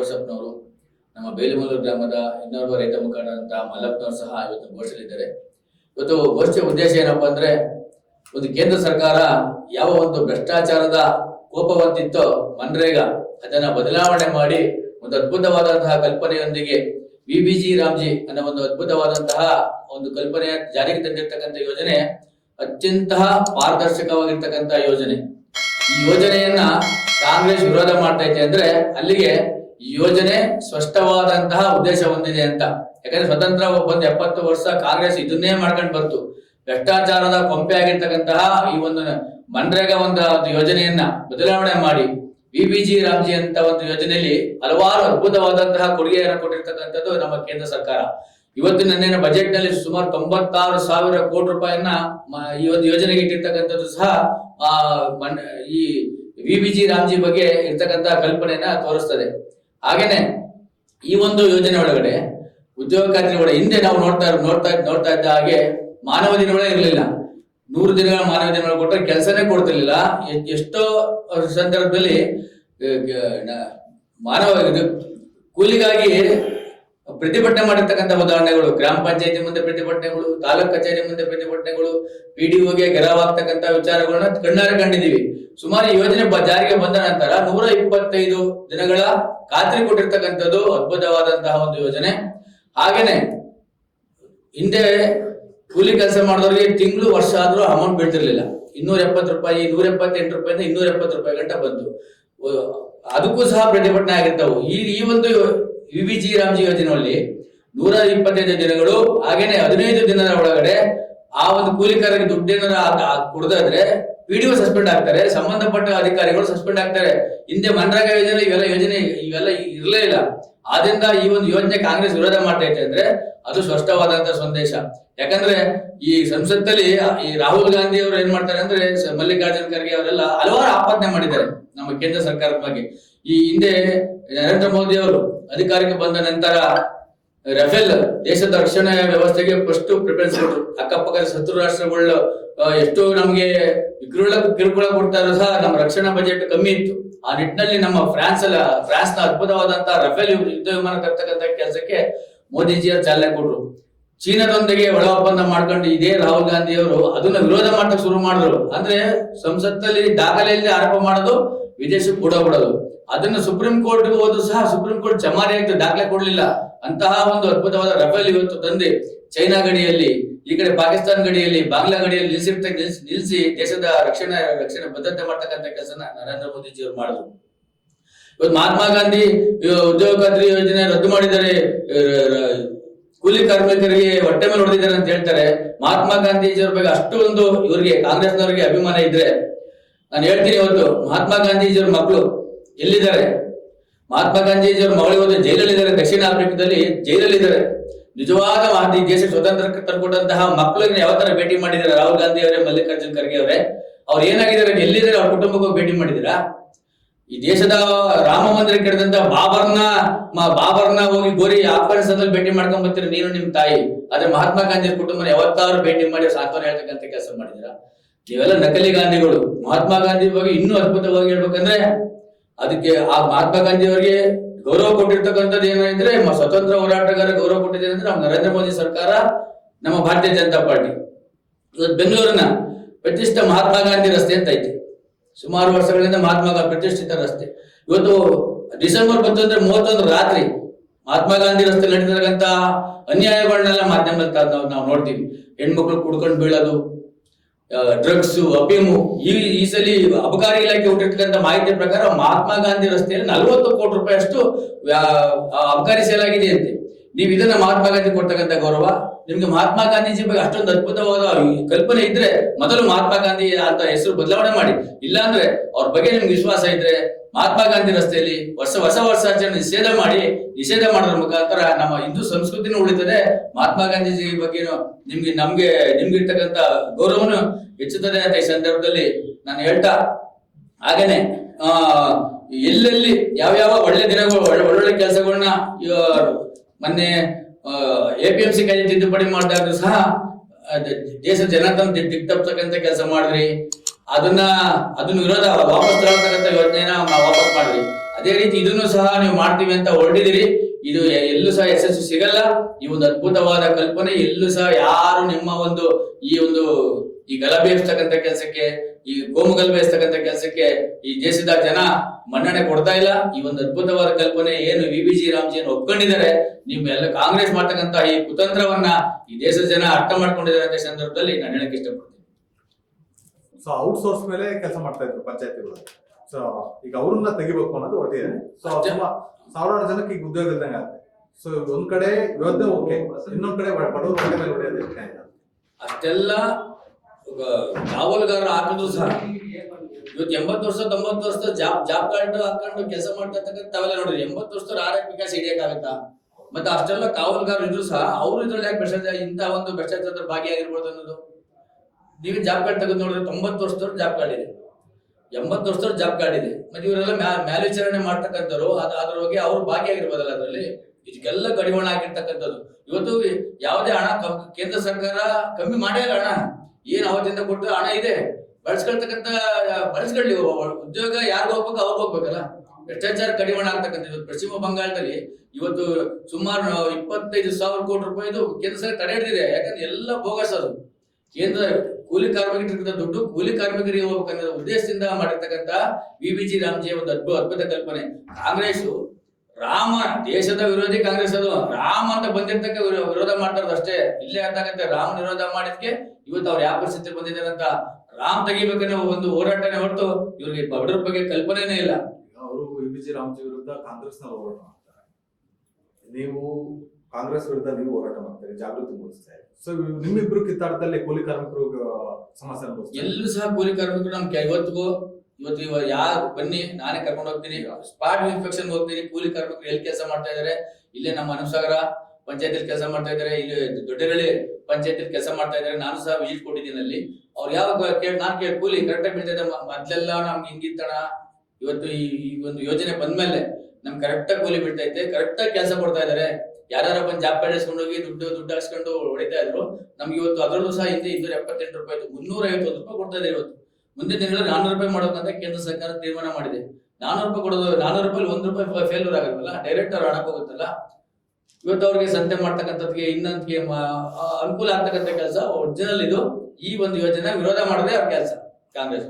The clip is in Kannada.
ಬೋಸಪ್ಪನವರು ನಮ್ಮ ಬೇಲಿಮಲ್ಲೂರು ಗ್ರಾಮದ ಇನ್ನೋರ್ವ ರೈತ ಮುಖಂಡರಂತ ಮಲ್ಲಪ್ಪನವರು ಸಹ ಇವತ್ತು ಘೋಷಿಸಿದ್ದಾರೆ ಇವತ್ತು ಗೋಷ್ಠಿಯ ಉದ್ದೇಶ ಏನಪ್ಪಾ ಅಂದ್ರೆ ಒಂದು ಕೇಂದ್ರ ಸರ್ಕಾರ ಯಾವ ಒಂದು ಭ್ರಷ್ಟಾಚಾರದ ಕೋಪವಂತಿತ್ತೋ ಮನ್ರೇಗಾ ಅದನ್ನ ಬದಲಾವಣೆ ಮಾಡಿ ಒಂದು ಅದ್ಭುತವಾದಂತಹ ಕಲ್ಪನೆಯೊಂದಿಗೆ ವಿ ಬಿ ಜಿ ರಾಮ್ಜಿ ಅನ್ನೋ ಒಂದು ಅದ್ಭುತವಾದಂತಹ ಒಂದು ಕಲ್ಪನೆ ಜಾರಿಗೆ ತಂದಿರ್ತಕ್ಕಂಥ ಯೋಜನೆ ಅತ್ಯಂತ ಪಾರದರ್ಶಕವಾಗಿರ್ತಕ್ಕಂಥ ಯೋಜನೆ. ಈ ಯೋಜನೆಯನ್ನ ಕಾಂಗ್ರೆಸ್ ವಿರೋಧ ಮಾಡ್ತೈತೆ ಅಂದ್ರೆ ಅಲ್ಲಿಗೆ ಯೋಜನೆ ಸ್ಪಷ್ಟವಾದಂತಹ ಉದ್ದೇಶ ಹೊಂದಿದೆ ಅಂತ. ಯಾಕಂದ್ರೆ ಸ್ವತಂತ್ರ ಬಂದ್ ಎಪ್ಪತ್ತು ವರ್ಷ ಕಾಂಗ್ರೆಸ್ ಇದನ್ನೇ ಮಾಡ್ಕೊಂಡು ಬಂತು. ಭ್ರಷ್ಟಾಚಾರದ ಕೊಂಪೆ ಆಗಿರ್ತಕ್ಕಂತಹ ಈ ಒಂದು ಮನ್ರೇಗಾ ಒಂದು ಒಂದು ಯೋಜನೆಯನ್ನ ಬದಲಾವಣೆ ಮಾಡಿ ವಿ ಬಿ ಜಿ ರಾಮ್ಜಿ ಅಂತ ಒಂದು ಯೋಜನೆಯಲ್ಲಿ ಹಲವಾರು ಅದ್ಭುತವಾದಂತಹ ಕೊಡುಗೆಯನ್ನು ಕೊಟ್ಟಿರ್ತಕ್ಕಂಥದ್ದು ನಮ್ಮ ಕೇಂದ್ರ ಸರ್ಕಾರ. ಇವತ್ತು ನನ್ನ ಬಜೆಟ್ನಲ್ಲಿ ಸುಮಾರು ತೊಂಬತ್ತಾರು ಸಾವಿರ ಕೋಟಿ ರೂಪಾಯಿಯನ್ನ ಈ ಒಂದು ಯೋಜನೆಗೆ ಇಟ್ಟಿರ್ತಕ್ಕಂಥದ್ದು ಸಹ ಈ ವಿ ಬಿ ಜಿ ರಾಮ್ಜಿ ಬಗ್ಗೆ ಇರ್ತಕ್ಕಂತಹ ಕಲ್ಪನೆಯನ್ನ ತೋರಿಸ್ತದೆ. ಹಾಗೇನೆ ಈ ಒಂದು ಯೋಜನೆ ಒಳಗಡೆ ಉದ್ಯೋಗ ಖಾತ್ರಿ ಒಳಗೆ ಹಿಂದೆ ನಾವು ನೋಡ್ತಾ ನೋಡ್ತಾ ನೋಡ್ತಾ ಇದ್ದ ಹಾಗೆ ಮಾನವ ದಿನಗಳೇ ಇರಲಿಲ್ಲ. ನೂರು ದಿನಗಳ ಮಾನವ ದಿನಗಳು ಕೊಟ್ಟರೆ ಕೆಲಸನೇ ಕೊಡ್ತಿರ್ಲಿಲ್ಲ. ಎಷ್ಟೋ ಸಂದರ್ಭದಲ್ಲಿ ಮಾನವ ಕೂಲಿಗಾಗಿ ಪ್ರತಿಭಟನೆ ಮಾಡಿರ್ತಕ್ಕಂಥ ಉದಾಹರಣೆಗಳು, ಗ್ರಾಮ ಪಂಚಾಯತಿ ಮುಂದೆ ಪ್ರತಿಭಟನೆಗಳು, ತಾಲೂಕ್ ಕಚೇರಿ ಮುಂದೆ ಪ್ರತಿಭಟನೆಗಳು ಪಿಡಿಒಗೆ ಗೆರವಾಗ್ತಕ್ಕಂಥ ವಿಚಾರಗಳನ್ನ ಕಣ್ಣಾರೆ ಕಂಡಿದ್ದೀವಿ. ಸುಮಾರು ಯೋಜನೆ ಜಾರಿಗೆ ಬಂದ ನಂತರ ನೂರ ಇಪ್ಪತ್ತೈದು ದಿನಗಳ ಖಾತ್ರಿ ಕೊಟ್ಟಿರ್ತಕ್ಕಂಥದ್ದು ಅದ್ಭುತವಾದಂತಹ ಒಂದು ಯೋಜನೆ. ಹಾಗೇನೆ, ಹಿಂದೆ ಕೂಲಿ ಕೆಲಸ ಮಾಡಿದವರಿಗೆ ತಿಂಗಳು ವರ್ಷ ಆದ್ರೂ ಅಮೌಂಟ್ ಬೀಳ್ತಿರ್ಲಿಲ್ಲ. ಇನ್ನೂರ ಎಪ್ಪತ್ತು ರೂಪಾಯಿ, ನೂರ ಎಪ್ಪತ್ತೆಂಟು ರೂಪಾಯಿಂದ ಇನ್ನೂರ ಎಪ್ಪತ್ತು ರೂಪಾಯಿ ಗಂಟ ಬಂತು. ಅದಕ್ಕೂ ಸಹ ಪ್ರತಿಭಟನೆ ಆಗಿರ್ತಾವು. ಈ ಈ ಒಂದು ವಿ ಬಿ ರಾಮ್ಜಿ ಯೋಜನೆಯಲ್ಲಿ ನೂರ ಇಪ್ಪತ್ತೈದು ದಿನಗಳು ಹಾಗೇನೆ ಹದಿನೈದು ದಿನದ ಒಳಗಡೆ ಆ ಒಂದು ಕೂಲಿಕಾರರಿಗೆ ದುಡ್ಡೇನಾರ ಕೊಡದಾದ್ರೆ ಪಿಡಿಒ ಸಸ್ಪೆಂಡ್ ಆಗ್ತಾರೆ, ಸಂಬಂಧಪಟ್ಟ ಅಧಿಕಾರಿಗಳು ಸಸ್ಪೆಂಡ್ ಆಗ್ತಾರೆ. ಹಿಂದೆ ಮನ್ರೇಗಾ ಯೋಜನೆ, ಇವೆಲ್ಲ ಯೋಜನೆ ಇವೆಲ್ಲ ಇರಲೇ ಇಲ್ಲ. ಆದ್ರಿಂದ ಈ ಒಂದು ಯೋಜನೆ ಕಾಂಗ್ರೆಸ್ ವಿರೋಧ ಮಾಡ್ತಾ ಅಂದ್ರೆ ಅದು ಸ್ಪಷ್ಟವಾದಂತ ಸಂದೇಶ. ಯಾಕಂದ್ರೆ ಈ ಸಂಸತ್ತಲ್ಲಿ ಈ ರಾಹುಲ್ ಗಾಂಧಿ ಅವರು ಏನ್ ಮಾಡ್ತಾರೆ ಅಂದ್ರೆ ಮಲ್ಲಿಕಾರ್ಜುನ್ ಖರ್ಗೆ ಅವರೆಲ್ಲ ಹಲವಾರು ಆಪಾದನೆ ಮಾಡಿದ್ದಾರೆ ನಮ್ಮ ಕೇಂದ್ರ ಸರ್ಕಾರದ ಬಗ್ಗೆ. ಈ ಹಿಂದೆ ನರೇಂದ್ರ ಮೋದಿ ಅವರು ಅಧಿಕಾರಕ್ಕೆ ಬಂದ ನಂತರ ರಫೇಲ್ ದೇಶದ ರಕ್ಷಣಾ ವ್ಯವಸ್ಥೆಗೆ ಫಸ್ಟ್ ಪ್ರಿಫರೆನ್ಸ್ ಕೊಟ್ಟರು ಅಕ್ಕಪಕ್ಕದ ಶತ್ರು ರಾಷ್ಟ್ರಗಳು ಎಷ್ಟೋ ನಮ್ಗೆ ಕಿರುಳ ಕಿರುಕುಳ ಕೊಡ್ತಾ ಇರೋ ಸಹ ನಮ್ಮ ರಕ್ಷಣಾ ಬಜೆಟ್ ಕಮ್ಮಿ ಇತ್ತು. ಆ ನಿಟ್ಟಿನಲ್ಲಿ ನಮ್ಮ ಫ್ರಾನ್ಸ್ ಅಲ್ಲ ಫ್ರಾನ್ಸ್ನ ಅದ್ಭುತವಾದಂತಹ ರಫೇಲ್ ಯುದ್ಧ ವಿಮಾನ ತರ್ತಕ್ಕಂಥ ಕೆಲಸಕ್ಕೆ ಮೋದಿಜಿಯವರು ಚಾಲನೆ ಕೊಟ್ರು. ಚೀನಾದೊಂದಿಗೆ ಒಳ ಒಪ್ಪಂದ ಮಾಡ್ಕೊಂಡು ಇದೇ ರಾಹುಲ್ ಗಾಂಧಿ ಅವರು ಅದನ್ನ ವಿರೋಧ ಮಾಡಕ್ ಶುರು ಮಾಡಿದ್ರು. ಅಂದ್ರೆ ಸಂಸತ್ತಲ್ಲಿ ದಾಖಲೆಯಲ್ಲಿ ಆರೋಪ ಮಾಡೋದು ವಿದೇಶಕ್ಕೆ ಕೂಡ ಕೊಡೋಬಿಡೋದು ಅದನ್ನ ಸುಪ್ರೀಂ ಕೋರ್ಟ್ ಹೋದ್ರು ಸಹ ಸುಪ್ರೀಂ ಕೋರ್ಟ್ ಚಮಾರಿ ಆಯ್ತು ದಾಖಲೆ ಕೊಡ್ಲಿಲ್ಲ. ಅಂತಹ ಒಂದು ಅದ್ಭುತವಾದ ರಫೇಲ್ ಇವತ್ತು ತಂದೆ ಚೈನಾ ಗಡಿಯಲ್ಲಿ ಈ ಕಡೆ ಪಾಕಿಸ್ತಾನ ಗಡಿಯಲ್ಲಿ, ಬಾಂಗ್ಲಾ ಗಡಿಯಲ್ಲಿ ನಿಲ್ಸಿರ್ತ ನಿಲ್ಸಿ ದೇಶದ ರಕ್ಷಣಾ, ರಕ್ಷಣೆ ಭದ್ರತೆ ಮಾಡ್ತಕ್ಕಂಥ ಕೆಲಸನ ನರೇಂದ್ರ ಮೋದಿಜಿ ಅವರು ಮಾಡಿದ್ರು. ಇವತ್ತು ಮಹಾತ್ಮ ಗಾಂಧಿ ಉದ್ಯೋಗ ಖಾತ್ರಿ ಯೋಜನೆ ರದ್ದು ಮಾಡಿದ್ದಾರೆ ಕೂಲಿ ಕಾರ್ಮಿಕರಿಗೆ ಹೊಟ್ಟೆ ಮೇಲೆ ಹೊಡೆದಿದ್ದಾರೆ ಅಂತ ಹೇಳ್ತಾರೆ. ಮಹಾತ್ಮ ಗಾಂಧೀಜಿಯವ್ರ ಬಗ್ಗೆ ಅಷ್ಟು ಒಂದು ಇವರಿಗೆ, ಕಾಂಗ್ರೆಸ್ನವರಿಗೆ ಅಭಿಮಾನ ಇದ್ರೆ, ನಾನು ಹೇಳ್ತೀನಿ ಇವತ್ತು, ಮಹಾತ್ಮ ಗಾಂಧೀಜಿಯವ್ರ ಮಕ್ಕಳು ಎಲ್ಲಿದ್ದಾರೆ? ಮಹಾತ್ಮ ಗಾಂಧೀಜಿಯವ್ರ ಮಗಳು ಇವತ್ತು ಜೈಲಲ್ಲಿದ್ದಾರೆ, ದಕ್ಷಿಣ ಆಫ್ರಿಕಾದಲ್ಲಿ ಜೈಲಲ್ಲಿದ್ದಾರೆ. ನಿಜವಾದ ಈ ದೇಶ ಸ್ವತಂತ್ರಕ್ಕೆ ತಂದುಕೊಟ್ಟಂತಹ ಮಕ್ಕಳಿಗೆ ಯಾವ ತರ ಭೇಟಿ ಮಾಡಿದಾರೆ ರಾಹುಲ್ ಗಾಂಧಿ ಅವರೇ, ಮಲ್ಲಿಕಾರ್ಜುನ್ ಖರ್ಗೆ ಅವರೇ. ಅವ್ರು ಏನಾಗಿದ್ದಾರೆ? ಎಲ್ಲಿದ್ದಾರೆ? ಅವ್ರ ಕುಟುಂಬಕ್ಕೂ ಭೇಟಿ ಮಾಡಿದಿರಾ ಈ ದೇಶದ ರಾಮ ಮಂದಿರ ಕೆಡದಂತ ಬಾಬರ್ನ ಬಾಬರ್ನ ಹೋಗಿ ಗೋರಿ ಆಫ್ಘಾನಿಸ್ತಾನದಲ್ಲಿ ಭೇಟಿ ಮಾಡ್ಕೊಂಡ್ ಬರ್ತೀರ ನೀನು ನಿಮ್ ತಾಯಿ? ಆದ್ರೆ ಮಹಾತ್ಮ ಗಾಂಧಿ ಕುಟುಂಬನ ಯಾವತ್ತಾರು ಭೇಟಿ ಮಾಡಿ ಸಾಂತ್ವನ ಹೇಳ್ತಕ್ಕಂಥ ಕೆಲಸ ಮಾಡಿದಿರ ನೀವೆಲ್ಲ ನಕಲಿ ಗಾಂಧಿಗಳು. ಮಹಾತ್ಮ ಗಾಂಧಿ ಬಗ್ಗೆ ಇನ್ನೂ ಅದ್ಭುತವಾಗಿ ಹೇಳ್ಬೇಕಂದ್ರೆ, ಅದಕ್ಕೆ ಆ ಮಹಾತ್ಮ ಗಾಂಧಿ ಅವರಿಗೆ ಗೌರವ ಕೊಟ್ಟಿರ್ತಕ್ಕಂಥದ್ದು ಏನಂದ್ರೆ ನಮ್ಮ ಸ್ವತಂತ್ರ ಹೋರಾಟಗಾರ ಗೌರವ ಕೊಟ್ಟಿದೆ ಅಂದ್ರೆ ನಮ್ಮ ನರೇಂದ್ರ ಮೋದಿ ಸರ್ಕಾರ, ನಮ್ಮ ಭಾರತೀಯ ಜನತಾ ಪಾರ್ಟಿ. ಇವತ್ತು ಬೆಂಗಳೂರಿನ ಪ್ರತಿಷ್ಠ ಮಹಾತ್ಮ ಗಾಂಧಿ ರಸ್ತೆ ಅಂತ ಐತಿ. ಸುಮಾರು ವರ್ಷಗಳಿಂದ ಮಹಾತ್ಮ ಗಾಂಧಿ ಪ್ರತಿಷ್ಠಿತ ರಸ್ತೆ. ಇವತ್ತು ಡಿಸೆಂಬರ್ ಹತ್ತೊಂದರ ಮೂವತ್ತೊಂದು ರಾತ್ರಿ ಮಹಾತ್ಮ ಗಾಂಧಿ ರಸ್ತೆ ನಡೆದಿರಕ್ಕಂತ ಅನ್ಯಾಯಗಳನ್ನೆಲ್ಲ ಮಾಧ್ಯಮದಲ್ಲಿ ನಾವು ನೋಡ್ತೀವಿ. ಹೆಣ್ಮಕ್ಳು ಕುಡ್ಕೊಂಡು ಬೀಳೋದು ಡ್ರಗ್ಸ್ ಅಫೀಮು ಈ ಈ ಸಲಿ ಅಬಕಾರಿ ಇಲಾಖೆ ಹುಟ್ಟಿರ್ತಕ್ಕಂಥ ಮಾಹಿತಿ ಪ್ರಕಾರ ಮಹಾತ್ಮ ಗಾಂಧಿ ರಸ್ತೆಯಲ್ಲಿ ನಲವತ್ತು ಕೋಟಿ ರೂಪಾಯಿ ಅಷ್ಟು ಅಬಕಾರಿ ಸೇಲ್ ಆಗಿದೆ ಅಂತೆ. ನೀವು ಇದನ್ನ ಮಹಾತ್ಮ ಗಾಂಧಿ ಕೊಡ್ತಕ್ಕಂಥ ಗೌರವ, ನಿಮ್ಗೆ ಮಹಾತ್ಮ ಗಾಂಧೀಜಿ ಬಗ್ಗೆ ಅಷ್ಟೊಂದು ಅದ್ಭುತವಾದ ಕಲ್ಪನೆ ಇದ್ರೆ ಮೊದಲು ಮಹಾತ್ಮ ಗಾಂಧಿ ಅಂತ ಹೆಸರು ಬದಲಾವಣೆ ಮಾಡಿ. ಇಲ್ಲಾಂದ್ರೆ ಅವ್ರ ಬಗ್ಗೆ ನಿಮ್ಗೆ ವಿಶ್ವಾಸ ಇದ್ರೆ ಮಹಾತ್ಮ ಗಾಂಧಿ ರಸ್ತೆಯಲ್ಲಿ ವರ್ಷ ಹೊಸ ವರ್ಷಾಚರಣೆ ನಿಷೇಧ ಮಾಡಿ, ನಿಷೇಧ ಮಾಡೋದ್ರ ಮುಖಾಂತರ ನಮ್ಮ ಹಿಂದೂ ಸಂಸ್ಕೃತಿನೂ ಉಳಿತದೆ. ಮಹಾತ್ಮ ಗಾಂಧೀಜಿ ಬಗ್ಗೆ ನಿಮ್ಗೆ, ನಮ್ಗೆ ನಿಮ್ಗೆ ಇರ್ತಕ್ಕಂತ ಗೌರವನು ಹೆಚ್ಚುತ್ತದೆ ಅಂತ ಈ ಸಂದರ್ಭದಲ್ಲಿ ನಾನು ಹೇಳ್ತಾ. ಹಾಗೇನೆ, ಆ, ಎಲ್ಲೆಲ್ಲಿ ಯಾವ್ಯಾವ ಒಳ್ಳೆ ದಿನಗಳು, ಒಳ್ಳೆ, ಒಳ್ಳೊಳ್ಳೆ ಕೆಲಸಗಳನ್ನ ಮೊನ್ನೆ ಎ ಪಿ ಎಂ ಸಿ ಕಾಯ್ದೆ ತಿದ್ದುಪಡಿ ಮಾಡಿದಾಗ ಸಹ ದೇಶ ಜನತನ ದಿಕ್ ತಪ್ಪತಕ್ಕಂಥ ಕೆಲಸ ಮಾಡಿದ್ರಿ. ಅದನ್ನ ಅದನ್ನ ವಿರೋಧ ವಾಪಸ್ ತಗೊಳ್ತಕ್ಕಂಥ ಯೋಜನೆನ ಮ- ವಾಪಸ್ ಮಾಡಿದ್ರಿ ಅದೇ ರೀತಿ ಇದನ್ನು ಸಹ ನೀವು ಮಾಡ್ತೀವಿ ಅಂತ ಹೊರಟಿದ್ದೀರಿ. ಇದು ಎಲ್ಲೂ ಸಹ ಯಶಸ್ಸು ಸಿಗಲ್ಲ. ಈ ಒಂದು ಅದ್ಭುತವಾದ ಕಲ್ಪನೆ ಎಲ್ಲೂ ಸಹ ಯಾರು ನಿಮ್ಮ ಒಂದು ಈ ಒಂದು, ಈ ಗಲಭೆ ಎಬ್ಸ್ತಕ್ಕಂಥ ಕೆಲಸಕ್ಕೆ, ಈ ಕೋಮು ಗಲಭೆ ಇರ್ತಕ್ಕಂಥ ಕೆಲಸಕ್ಕೆ ಈ ದೇಶದ ಜನ ಮನ್ನಣೆ ಕೊಡ್ತಾ ಇಲ್ಲ. ಈ ಒಂದು ಅದ್ಭುತವಾದ ಕಲ್ಪನೆ ಏನು ವಿ ಬಿ ಜಿ ರಾಮ್ಜಿಯನ್ನು ಒಪ್ಕೊಂಡಿದ್ದಾರೆ. ನಿಮ್ಮ ಎಲ್ಲ ಕಾಂಗ್ರೆಸ್ ಮಾಡ್ತಕ್ಕಂಥ ಈ ಕುತಂತ್ರವನ್ನ ಈ ದೇಶದ ಜನ ಅರ್ಥ ಮಾಡ್ಕೊಂಡಿದ್ದಾರೆ ಅಂತ ಸಂದರ್ಭದಲ್ಲಿ ನಾನು ಹೇಳಕ್ ಇಷ್ಟಪಡ್ತೀನಿ. ಸೊ ಔಟ್ಸೋರ್ಸ್ ಮೇಲೆ ಕೆಲಸ ಮಾಡ್ತಾ ಇದ್ರು ಪಂಚಾಯತಿಗಳು ಸೊ ಈಗ ಅವ್ರನ್ನ ತೆಗಿಬೇಕು ಅನ್ನೋದು ಒಟ್ಟಿದೆ ಸೊ ತುಂಬಾ ಸಾವಿರಾರು ಜನಕ್ಕೆ ಈಗ ಉದ್ಯೋಗ ಇಲ್ದಂಗೆ ಆಗುತ್ತೆ. ಸೊ ಒಂದ್ ಕಡೆ ಯೋಧ ಓಕೆ ಇನ್ನೊಂದ್ ಕಡೆ ಬಡವರು ಹೊಟ್ಟೆ ಮೇಲೆ ಹೊಡೆಯೋದು. ಅಷ್ಟೆಲ್ಲ ಕಾವಲುಗಾರರು ಹಾಕಿದ್ರು ಸಹ. ಇವತ್ತು ಎಂಬತ್ತು ವರ್ಷ ತೊಂಬತ್ತು ವರ್ಷ ಜಾಬ್ ಜಾಬ್ ಕಾರ್ಡ್ ಹಾಕೊಂಡು ಕೆಲಸ ಮಾಡ್ತಕ್ಕಂಥ ತಾವೆಲ್ಲ ನೋಡ್ರಿ ಎಂಬತ್ತು ವರ್ಷ ಆರ್ ಎಫ್ ವಿಕಾಸ್ ಹಿಡಿಯಕ್ಕಾಗತ್ತಾ ಮತ್ತೆ ಅಷ್ಟೆಲ್ಲ ಕಾವಲುಗಾರರು ಇದ್ರು ಸಹ ಅವ್ರು ಇದ್ರಲ್ಲಿ ಯಾಕೆ ಭ್ರಷ್ಟಾಚಾರ ಇಂಥ ಒಂದು ಭ್ರಷ್ಟಾಚಾರದ ಭಾಗಿಯಾಗಿರ್ಬೋದು ಅನ್ನೋದು? ನೀವು ಜಾಬ್ ಕಾರ್ಡ್ ತೆಗೆದು ನೋಡಿದ್ರೆ ತೊಂಬತ್ತು ವರ್ಷದವ್ರು ಜಾಬ್ ಕಾರ್ಡ್ ಇದೆ. ಎಂಬತ್ತು ವರ್ಷದವ್ರು ಜಾಬ್ ಕಾರ್ಡ್ ಇದೆ. ಮತ್ತೆ ಇವರೆಲ್ಲ ಮ್ಯಾ ಮ್ಯಾಲ್ವಿಚಾರಣೆ ಮಾಡ್ತಕ್ಕಂಥವ್ರು, ಅದು, ಅದ್ರ ಬಗ್ಗೆ ಅವ್ರು ಭಾಗಿಯಾಗಿರ್ಬೋದಲ್ಲ ಅದರಲ್ಲಿ? ಇದಕ್ಕೆಲ್ಲ ಕಡಿವಾಣ ಆಗಿರ್ತಕ್ಕಂಥದ್ದು. ಇವತ್ತು ಯಾವುದೇ ಹಣ ಕೇಂದ್ರ ಸರ್ಕಾರ ಕಮ್ಮಿ ಮಾಡೇ ಇಲ್ಲ ಹಣ ಏನ್ ಅವತ್ತಿಂದ ಕೊಟ್ಟು ಹಣ ಇದೆ? ಬಳಸ್ಕೊಳ್ತಕ್ಕಂಥ, ಬಳಸ್ಕೊಳ್ಳಿ. ಉದ್ಯೋಗ ಯಾರು ಹೋಗ್ಬೇಕು, ಅವ್ರಿಗೆ ಹೋಗ್ಬೇಕಲ್ಲ? ಭ್ರಷ್ಟಾಚಾರ ಕಡಿವಾಣ ಆಗ್ತಕ್ಕಂಥ ಇವತ್ತು ಪಶ್ಚಿಮ ಬಂಗಾಳದಲ್ಲಿ ಇವತ್ತು ಸುಮಾರು ಇಪ್ಪತ್ತೈದು ಸಾವಿರ ಕೋಟಿ ರೂಪಾಯಿದು ಕೇಂದ್ರ ಸರ್ಕಾರ ತಡೆ ಹಿಡಿದಿದೆ. ಯಾಕಂದ್ರೆ ಎಲ್ಲ ಬೋಗಸ್ ಅದು. ಕೇಂದ್ರ ಕೂಲಿ ಕಾರ್ಮಿಕರಿಗಿಂತ ದುಡ್ಡು ಕೂಲಿ ಕಾರ್ಮಿಕರಿಗೆ ಹೋಗ್ಬೇಕನ್ನೋ ಉದ್ದೇಶದಿಂದ ಮಾಡಿರ್ತಕ್ಕಂಥ ವಿ ಬಿ ಜಿ ರಾಮ್ಜಿ ಒಂದು ಅದ್ಭುತ ಅದ್ಭುತ ಕಲ್ಪನೆ. ಕಾಂಗ್ರೆಸ್ ರಾಮ, ದೇಶದ ವಿರೋಧಿ ಕಾಂಗ್ರೆಸ್ ಅದು. ರಾಮ ಅಂತ ಬಂದಿರ್ತಕ್ಕ ವಿರೋಧ ಮಾಡ್ತಾರದು ಅಷ್ಟೇ. ಇಲ್ಲೇ ಆಗ್ತಕ್ಕಂಥ ರಾಮ ವಿರೋಧ ಮಾಡಿದ್ಕೆ ಇವತ್ತು ಅವ್ರು ಯಾವ ಪರಿಸ್ಥಿತಿ ಬಂದಿದ್ದಾರೆ ಅಂತ ರಾಮ್ ತೆಗಿಬೇಕನ್ನೋ ಒಂದು ಹೋರಾಟನೆ ಹೊರತು ಇವ್ರಿಗೆ ಬಡವ್ರ ಬಗ್ಗೆ ಕಲ್ಪನೆನೇ ಇಲ್ಲ. ಅವರು ವಿ ಬಿ ಜಿ ರಾಮ್ಜಿ ವಿರುದ್ಧ ಕಾಂಗ್ರೆಸ್ನ ಹೋರಾಟ ಮಾಡ್ತಾರೆ. ನೀವು ಕಾಂಗ್ರೆಸ್ ವಿರುದ್ಧ ನೀವು ಹೋರಾಟ ಮಾಡ್ತಾರೆ ಜಾಗೃತಿ ಮೂಡಿಸ್ತಾ ಇದ್ದೀರಿ. ಸೊ ನಿಮ್ಮಿಬ್ರು ಕಿತ್ತಾಟದಲ್ಲಿ ಕೂಲಿ ಕಾರ್ಮಿಕರು ಸಮಸ್ಯೆ ಅನುಭವಿಸ್ತಾರೆ ಎಲ್ಲೂ ಸಹ ಕೂಲಿ ಕಾರ್ಮಿಕರು ನಮ್ ಇವತ್ತಿಗೂ ಇವತ್ತು ಇವ ಯಾರು ಬನ್ನಿ ನಾನೇ ಕರ್ಕೊಂಡು ಹೋಗ್ತೀನಿ. ಸ್ಪಾಟ್ ಇನ್ಫೆಕ್ಷನ್ ಹೋಗ್ತೀನಿ. ಕೂಲಿ ಕಾರ್ಮಿಕರು ಎಲ್ಲಿ ಕೆಲಸ ಮಾಡ್ತಾ ಇದಾರೆ? ಇಲ್ಲೇ ನಮ್ಮ ಅನುಸಾಗರ ಪಂಚಾಯತಿಲಿ ಕೆಲಸ ಮಾಡ್ತಾ ಇದಾರೆ. ಇಲ್ಲಿ ದೊಡ್ಡರಳ್ಳಿ ಪಂಚಾಯತಿಲಿ ಕೆಲಸ ಮಾಡ್ತಾ ಇದಾರೆ. ನಾನು ಸಹ ವಿಸಿಟ್ ಕೊಟ್ಟಿದ್ದೀನಿ ಅಲ್ಲಿ. ಅವ್ರು ಯಾವಾಗ ಕೇಳಿ ನಾನು ಕೇಳಿ ಕೂಲಿ ಕರೆಕ್ಟಾಗಿ ಬೀಳ್ತಾ ಇದೆ. ಮೊದ್ಲೆಲ್ಲ ನಮ್ಗೆ ಹಿಂಗಿತ್ತಣ ಇವತ್ತು ಈ ಈ ಒಂದು ಯೋಜನೆ ಬಂದ್ಮೇಲೆ ನಮ್ಗೆ ಕರೆಕ್ಟಾಗಿ ಕೂಲಿ ಬೀಳ್ತೈತೆ ಕರೆಕ್ಟಾಗಿ ಕೆಲಸ ಕೊಡ್ತಾ ಇದಾರೆ. ಯಾರ್ಯಾರ ಬಂದು ಜಾಬ್ ಕಾರ್ಡ್ ಹೋಗಿ ದುಡ್ಡು ದುಡ್ಡು ಹಾಕ್ಸ್ಕೊಂಡು ಹೊಡಿತಾ ಇದ್ರು, ನಮ್ಗೆ ಇವತ್ತು ಅದರಲ್ಲೂ ಸಹ ಹಿಂದೆ ಇನ್ನೂರ ಎಪ್ಪತ್ತೆಂಟು ರೂಪಾಯಿ ಇತ್ತು. ಮುನ್ನೂರ ಐವತ್ತೊಂದು ರೂಪಾಯಿ ಕೊಡ್ತಾ ಇದೆ ಇವತ್ತು. ಮುಂದಿನ ದಿನಗಳಲ್ಲಿ ನಾನ್ನೂರು ರೂಪಾಯಿ ಮಾಡೋಕಂತ ಕೇಂದ್ರ ಸರ್ಕಾರ ತೀರ್ಮಾನ ಮಾಡಿದೆ. ನಾನ್ನೂರು ರೂಪಾಯಿ ಕೊಡೋದು ನಾನ್ನೂರು ರೂಪಾಯಿ ಒಂದು ರೂಪಾಯಿ ಫೇಲ್ಯೂರ್ ಆಗುತ್ತಲ್ಲ ಡೈರೆಕ್ಟ್ ಅವ್ರು ಹಣ ಹೋಗುತ್ತಲ್ಲ? ಇವತ್ತು ಅವ್ರಿಗೆ ಸಂತೆ ಮಾಡ್ತಕ್ಕಂಥದ್ಗೆ ಇನ್ನೊಂದ್ಗೆ ಅನುಕೂಲ ಆಗ್ತಕ್ಕಂಥ ಕೆಲಸ. ಒರಿಜಿನಲ್ ಇದು. ಈ ಒಂದು ಯೋಜನೆ ವಿರೋಧ ಮಾಡದೆ ಅವ್ರ ಕೆಲಸ ಕಾಂಗ್ರೆಸ್